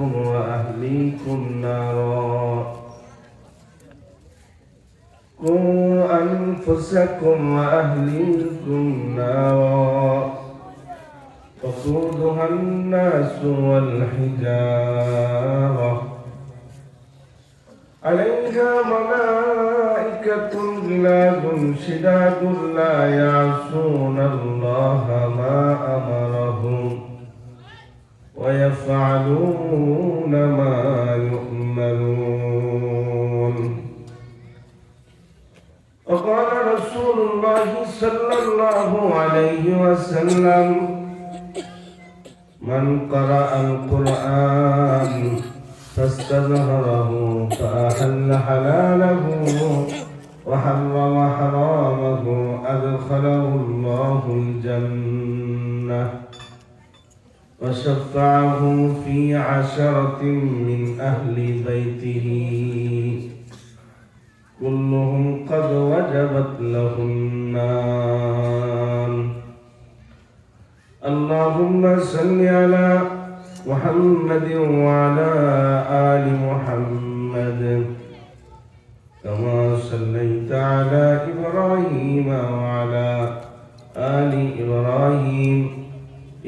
وأهليكم نارا قوا أنفسكم وأهليكم نارا وقودها الناس والحجارة عليها ملائكة غلاظ شداد لا يعصون الله ما أمرهم ويفعلون ما يؤمرون وقال رسول الله صلى الله عليه وسلم من قرأ القرآن فاستظهره فأحل حلاله وحرم حرامه أدخله الله الجنة. وشفعه في عشرة من أهل بيته. كلهم قد وجبت له النار. اللهم صل على محمد وعلى آل محمد. كما صليت على إبراهيم وعلى آل إبراهيم.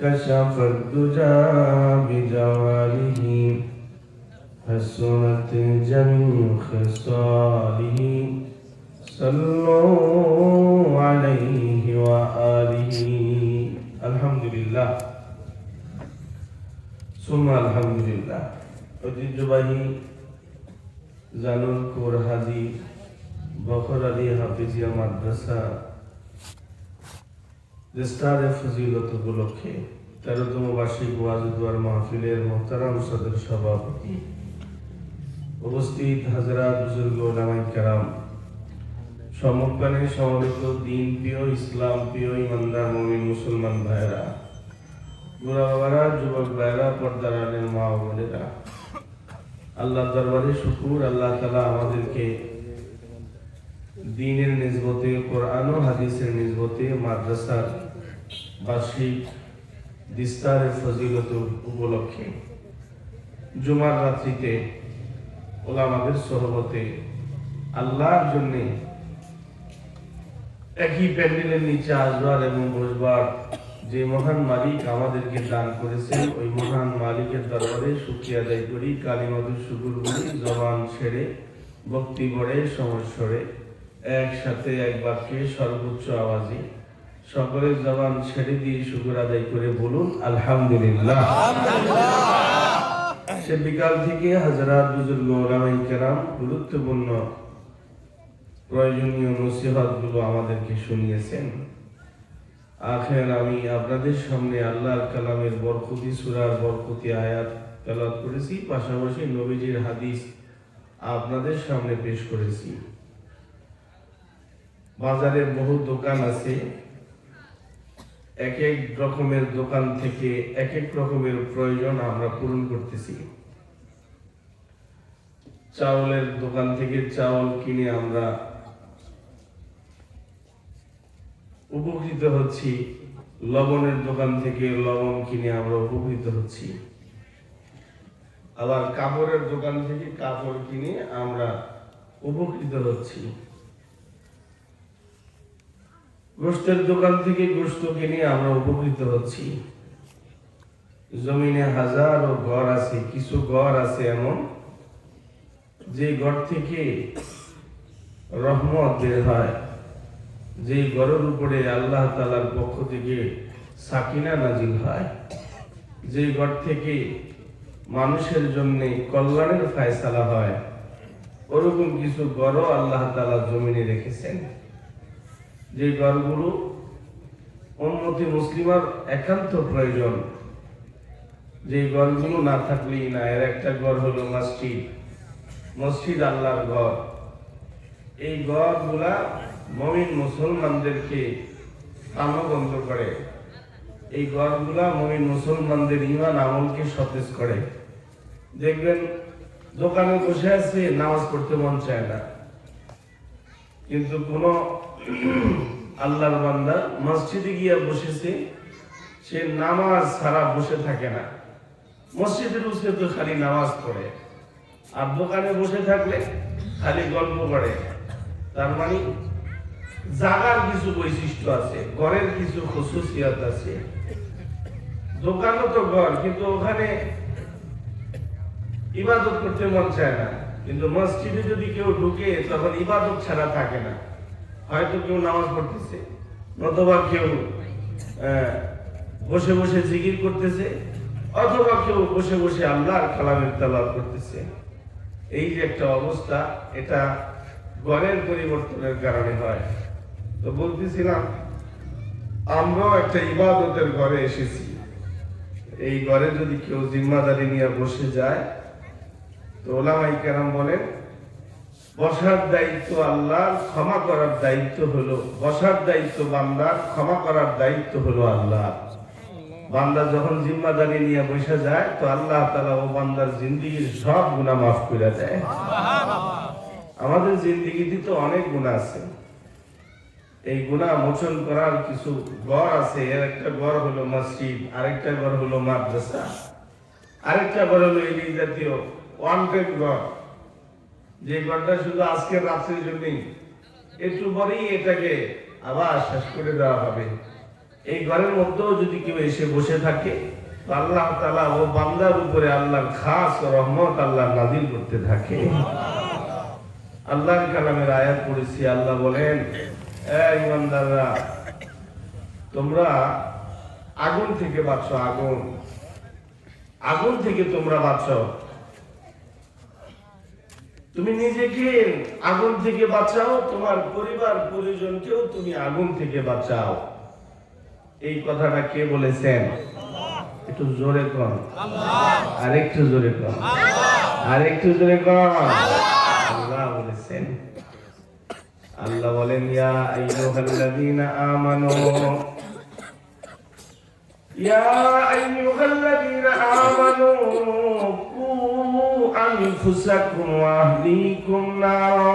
كشف الدجى بجواله حسنت جميع خصاله صلوا عليه وآله الحمد لله ثم الحمد لله ঐতিহ্যবাহী জানুল কোর হাজি বখর আলী হাফিজিয়া মাদ্রাসা রেস্টারে ফজিলত উপলক্ষে তেরোতম বার্ষিক মাহফিলের মোহতারাম সদর সভাপতি উপস্থিত হাজরাত বুজুর্গ কেরাম। সমবেত দিন প্রিয় ইসলাম প্রিয় ইমানদার মমিন মুসলমান ভাইরা বুড়া বাবারা, যুবক ভাইরা পর্দার আলের মা বোনেরা আল্লাহ দরবারে শুকুর, আল্লাহ তালা আমাদেরকে দিনের নিসবতে কোরআন ও হাদিসের নিসবতে, মাদ্রাসার বার্ষিক বিস্তারের ফজিলত উপলক্ষে জুমার রাত্রিতে ওলামাদের সহবতে আল্লাহর জন্য একই প্যান্ডেলের নিচে আসবার এবং বসবার যে মহান মালিক আমাদেরকে দান করেছেন, ওই মহান মালিকের দরবারে সুখিয়া আদায় করি। কালীমাদুর শুকুর করি জবান ছেড়ে ভক্তি গড়ে সমস্বরে একসাথে এক বাক্যে সর্বোচ্চ আওয়াজে। সকলের জবান ছেড়ে দিয়ে শুকুর আদায় করে বলুন আলহামদুলিল্লাহ। সে বিকাল থেকে হাজারাত বুজুর্গ ওলামাই কেরাম গুরুত্বপূর্ণ প্রয়োজনীয় নসিহতগুলো আমাদেরকে শুনিয়েছেন। আখের আমি আপনাদের সামনে আল্লাহর কালামের বরকতি সুরার বরকতি আয়াত তেলাওয়াত করেছি। পাশাপাশি নবীজির হাদিস আপনাদের সামনে পেশ করেছি। বাজারে বহু দোকান আছে। এক এক রকমের দোকান থেকে এক এক রকমের প্রয়োজন আমরা পূরণ করতেছি। চাউলের দোকান থেকে চাউল কিনে আমরা উপকৃত হচ্ছি। লবণের দোকান থেকে লবণ কিনে আমরা উপকৃত হচ্ছি। আবার কাপড়ের দোকান থেকে কাপড় কিনে আমরা উপকৃত হচ্ছি। গোষ্ঠের দোকান থেকে গোষ্ঠ কিনে আমরা উপকৃত হচ্ছি। জমিনে হাজারো ঘর আছে, কিছু ঘর আছে এমন, যে ঘর থেকে রহমত বের হয়। যে ঘরের উপরে আল্লাহ তালার পক্ষ থেকে সাকিনা নাজিল হয়। যে ঘর থেকে মানুষের জন্য কল্যাণের ফায়সালা হয়। ওরকম কিছু গড়ও আল্লাহ তালা জমিনে রেখেছেন। যে গড়গুলো উন্নতি মুসলিমার একান্ত প্রয়োজন, যে ঘরগুলো না থাকলেই না, এর একটা ঘর হলো মসজিদ। মসজিদ আল্লাহর ঘর। এই ঘরগুলা মমিন মুসলমানদেরকে প্রাণবন্ধ করে। এই ঘরগুলা মমিন মুসলমানদের ইমান আমলকে সতেজ করে। দেখবেন, দোকানে বসে আছে, নামাজ পড়তে মন চায় না। কিন্তু কোন আল্লাহর বান্দা মসজিদে গিয়া বসেছে, সে নামাজ ছাড়া বসে থাকে না। মসজিদের উঠে তো খালি নামাজ পড়ে। আর দোকানে বসে থাকলে খালি গল্প করে। তার মানে জাগার কিছু বৈশিষ্ট্য আছে, ঘরের কিছু খসুসিয়াত আছে। দোকানও তো ঘর, কিন্তু ওখানে ইবাদত করতে মন চায় না। কিন্তু মসজিদে যদি কেউ ঢুকে, তখন ইবাদত ছাড়া থাকে না। হয়তো কেউ নামাজ পড়তেছে, নতবা কেউ বসে বসে জিকির করতেছে, অথবা কেউ বসে বসে আল্লাহর কালামের তালাব করতেছে। এই যে একটা অবস্থা, এটা ঘরের পরিবর্তনের কারণে হয়। তো বলতেছিলাম, আমরাও একটা ইবাদতের ঘরে এসেছি। এই ঘরে যদি কেউ জিম্মাদারি নিয়ে বসে যায়, তো ওলামাই কেরাম বলেন বসার দায়িত্ব আল্লাহর, ক্ষমা করার দায়িত্ব হলো বসার দায়িত্ব বান্দার, ক্ষমা করার দায়িত্ব হলো আল্লাহ বান্দা যখন জিম্মাদারি নিয়ে বসে যায়, তো আল্লাহ তালা ও বান্দার জিন্দিগির সব গুণা মাফ করে দেয়। আমাদের জিন্দিগিতে তো অনেক গুণা আছে। এই গুণা মোচন করার কিছু গড় আছে। এর একটা গড় হলো মসজিদ, আরেকটা গড় হলো মাদ্রাসা, আরেকটা গড় হলো এই জাতীয় ওয়ান্টেড গড়। যে ঘরটা শুধু আজকে রাত্রির জন্যই, একটু পরেই এটাকে আবার শেষ করে দেওয়া হবে। এই ঘরের মধ্যেও যদি কেউ এসে বসে থাকে আল্লাহ তালা ও বান্দার উপরে আল্লাহর খাস রহমত আল্লাহ নাজিল করতে থাকে। আল্লাহর কালামের আয়াত পড়েছি, আল্লাহ বলেন "এ ইমানদাররা তোমরা আগুন থেকে বাঁচো, আগুন। আগুন থেকে তোমরা বাঁচো। তুমি নিজেকে আগুন থেকে বাঁচাও, তোমার পরিবার, পরিজনকেও তুমি আগুন থেকে বাঁচাও। এই কথাটা কে বলেছেন? একটু জোরে কন। আর একটু জোরে কন। আর একটু জোরে কন। আল্লাহ বলেছেন, আল্লাহ বলেন, ইয়া আইয়ুহাল্লাযীনা আমানু, ইয়া আইয়ুহাল্লাযীনা আমানু ওয়া আহলিকুম নারা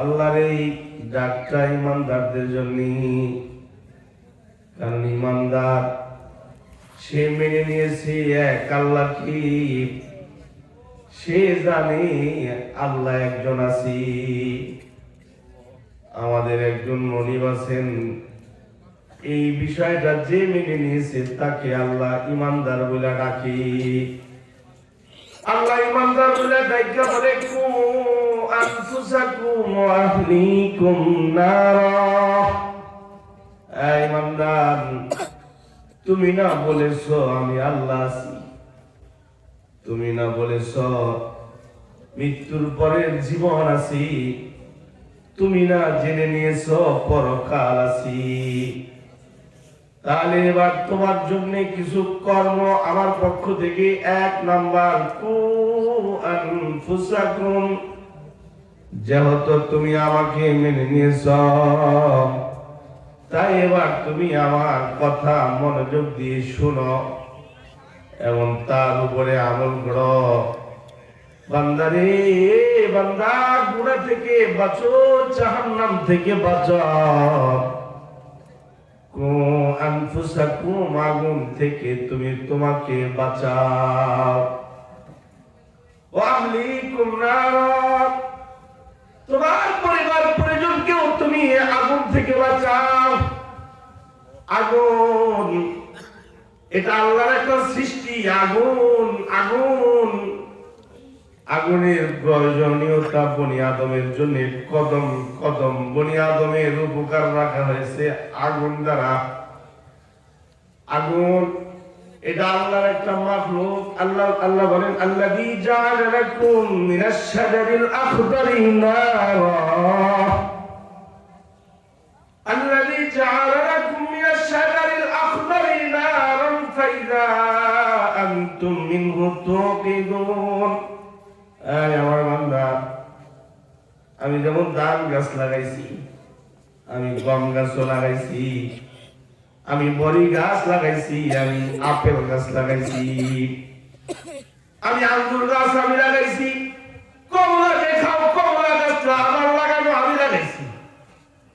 আল্লাহর এই ডাকটা ইমানদারদের জন্য। কারণ ইমানদার সে মেনে নিয়েছে এক আল্লাহ কি সে জানে আল্লাহ একজন আছি। আমাদের একজন মনিব আছেন। এই বিষয়টা যে মেনে নিয়েছে, তাকে আল্লাহ ইমানদার বলে ডাকি। আল্লাহ ইমানদার বলে ডাইকা বলে, কু আনফুসাকুম ওয়া আহলিকুম নারা। ইমানদার, তুমি না বলেছ আমি আল্লাহ আছি। তুমি না বলেছ মৃত্যুর পরের জীবন আছি। তুমি না জেনে নিয়েছ পরকাল আছি। তাহলে এবার তোমার জন্য কিছু কর্ম আমার পক্ষ থেকে এক নাম্বার। যেহেতু তুমি আমাকে মেনে নিয়েছ, তাই এবার তুমি আমার কথা মনোযোগ দিয়ে শুনো এবং তার উপরে আমল করো। বান্দারে, বান্দা গুড়া থেকে বাঁচো, জাহান্নাম থেকে বাঁচো আগুন থেকে তুমি তোমাকে বাঁচাও। তোমার পরিবার পরিজনকেও তুমি আগুন থেকে বাঁচাও। আগুন, এটা আল্লাহর একটা সৃষ্টি, আগুন আগুন। আগুনের প্রয়োজনীয়তা বনি আদমের জন্য কদম কদম বনি আদমের উপকার রাখা হয়েছে আগুন দ্বারা। আগুন, এটা আল্লাহর একটা মাখলুক। আল্লাহ আল্লাহ বলেন, আল্লাযী আমার বান্দা, আমি যেমন ধান গাছ লাগাইছি, আমি গম গাছও লাগাইছি, আমি বড়ি গাছ লাগাইছি, আমি আপেল গাছ লাগাইছি, আমি আঙ্গুর গাছ আমি লাগাইছি, কমলা দেখাও কমলা গাছটা আমার লাগানো আমি লাগাইছি।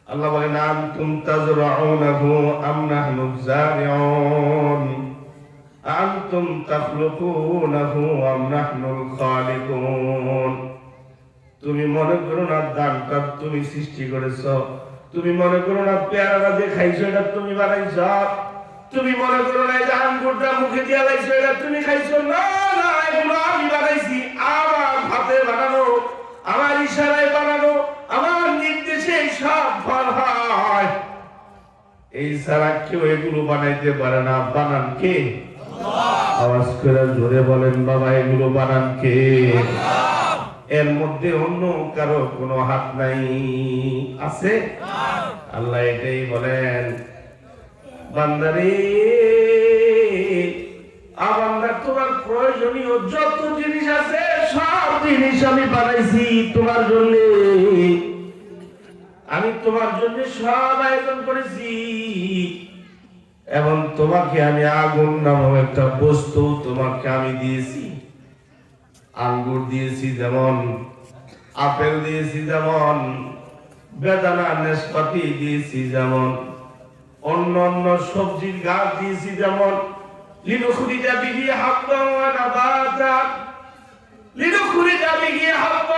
আল্লাহ বলে নাম তুম তাজরাউনাহু আম নাহনু জারিউন। আনতুম তাখলুকুনাহু আম নাহনুল খালিকুন। তুমি মনে করো না দানটা তুমি সৃষ্টি করেছ। তুমি মনে করো না পেয়ারাটা যে খাইছো এটা তুমি বানাইছ। তুমি মনে করো না এই আঙ্গুরটা মুখে দিয়া লাইছো এটা তুমি খাইছো। না না, এগুলো আমি বানাইছি, আমার হাতে বানানো, আমার ইশারায় বানানো, আমার নির্দেশে সব হয়। এই ছাড়া কেউ এগুলো বানাইতে পারে না। বানান কে? আওয়াজ করে জোরে বলেন, বাবা, এগুলো বানান কে? এর মধ্যে অন্য কারও কোনো হাত নাই। আছে? আল্লাহ এটাই বলেন। বান্দারে তোমার প্রয়োজনীয় যত জিনিস আছে, সব জিনিস আমি বানাইছি তোমার জন্য। আমি তোমার জন্য সব আয়োজন করেছি। এবং তোমাকে আমি আগুন নামক একটা বস্তু তোমাকে আমি দিয়েছি। আঙ্গুর দিয়েছি যেমন, আপেল দিয়েছি যেমন, বেদানা নেশপাতি দিয়েছি যেমন, অন্য অন্য সবজির গাছ দিয়েছি যেমন, লিনুখুরিজা বিহি হাব্বা ওয়া নাবাতা। লিনুখুরিজা বিহি হাব্বা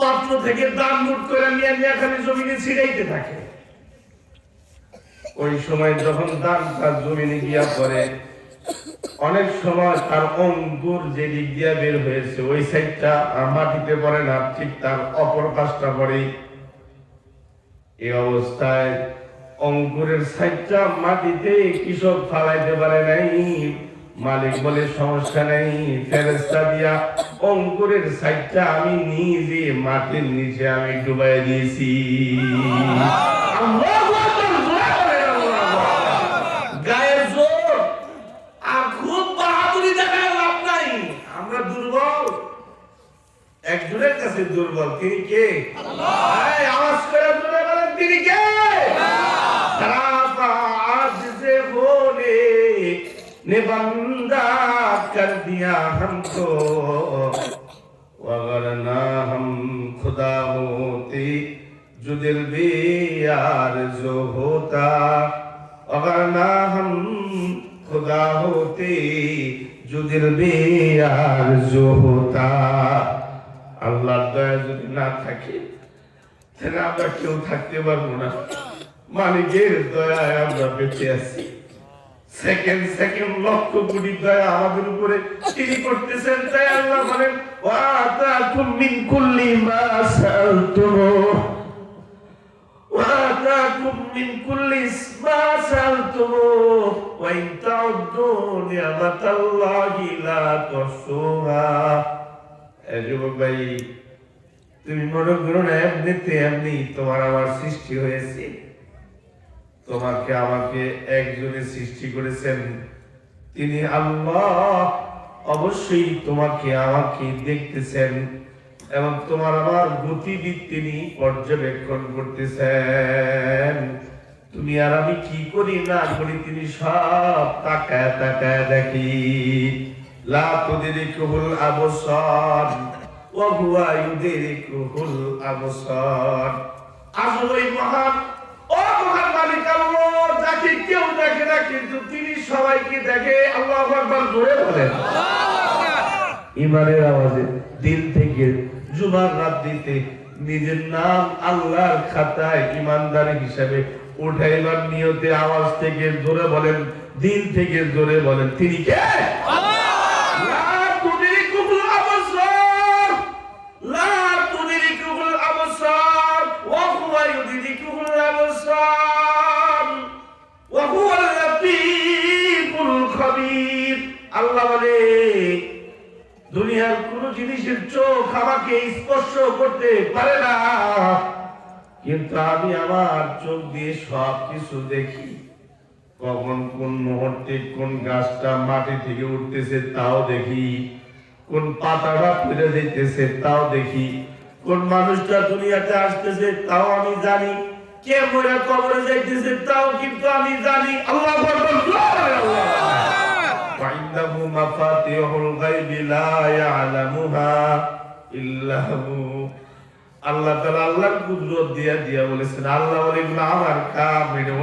পাত্র থেকে দাম লুট করে নিয়ে নিয়ে খালি জমিনে ছিড়াইতে থাকে। ওই সময় যখন দামটা জমিনে গিয়া পড়ে, অনেক সময় তার অঙ্কুর যে দিক দিয়ে বের হয়েছে, ওই সাইডটা মাটিতে পড়ে না, ঠিক তার অপর পাশটা পড়ে। এই অবস্থায় অঙ্কুরের সাইডটা মাটিতে কৃষক ফালাইতে পারে নাই। মালিক বলে, সমস্যা নেই ফেরেস্তা দিয়া অঙ্কুরের সাইডটা আমি নিজে, মাটির নিচে আমি ডুবাই দিয়েছি। একজনের কাছে দুর্বল, তিনি কে? আওয়াজ করে তিনি কে? ने बंदा कर दिया हमको वगरना हम खुदा होते जो दिल भी यार जो होता वगरना हम खुदा होते जो दिल भी यार जो होता আল্লাহর দয়া যদি না থাকে তাহলে আমরা কেউ থাকতে পারবো না মালিকের দয়ায় আমরা বেঁচে আছি সেকেন্ড সেকেন্ড লক্ষ কোটি দয়া আমাদের উপরে তিনি করতেছেন, তাই আল্লাহ বলেন কুল্লি মা কুল্লি মা ওয়া ইন নিয়ামাতাল্লাহি লা যুবক ভাই, তুমি মনে করো না, এমনিতে এমনি তোমার আমার সৃষ্টি হয়েছে। তোমাকে আমাকে একজনে সৃষ্টি করেছেন। তিনি আল্লাহ, অবশ্যই তোমাকে আমাকে দেখতেছেন এবং তোমার আমার গতিবিদ তিনি পর্যবেক্ষণ করতেছেন। তুমি আর আমি কি করি না করি তিনি সব তাকায় তাকায় দেখি। লা তুদরিকুহুল ওই মহান না, কিন্তু তিনি সবাইকে দেখে আল্লাহ আকবার জোরে বলেন। ইমানের আওয়াজে দিল থেকে জুমার রাত্রিতে নিজের নাম আল্লাহর খাতায় ইমানদার হিসাবে উঠাইবার নিয়তে আওয়াজ থেকে জোরে বলেন, দিল থেকে জোরে বলেন, তিনি কে? লা জিনিসের চোখ আমাকে স্পর্শ করতে পারে না। কিন্তু আমি আমার চোখ দিয়ে সব কিছু দেখি। কখন কোন মুহূর্তে কোন গাছটা মাটি থেকে উঠতেছে তাও দেখি। কোন পাতাটা ফিরে যেতেছে তাও দেখি। কোন মানুষটা দুনিয়াতে আসতেছে তাও আমি জানি। কে মরে কবরে যাইতেছে তাও কিন্তু আমি জানি। আল্লাহ আল্লাহ وعنده مفاتيح الغيب لا يعلمها إلا هو আল্লাহ তাআলা আল্লাহর কুদরত দিয়া দিয়া বলেছেন আল্লাহ বলেন আমার কাম এটা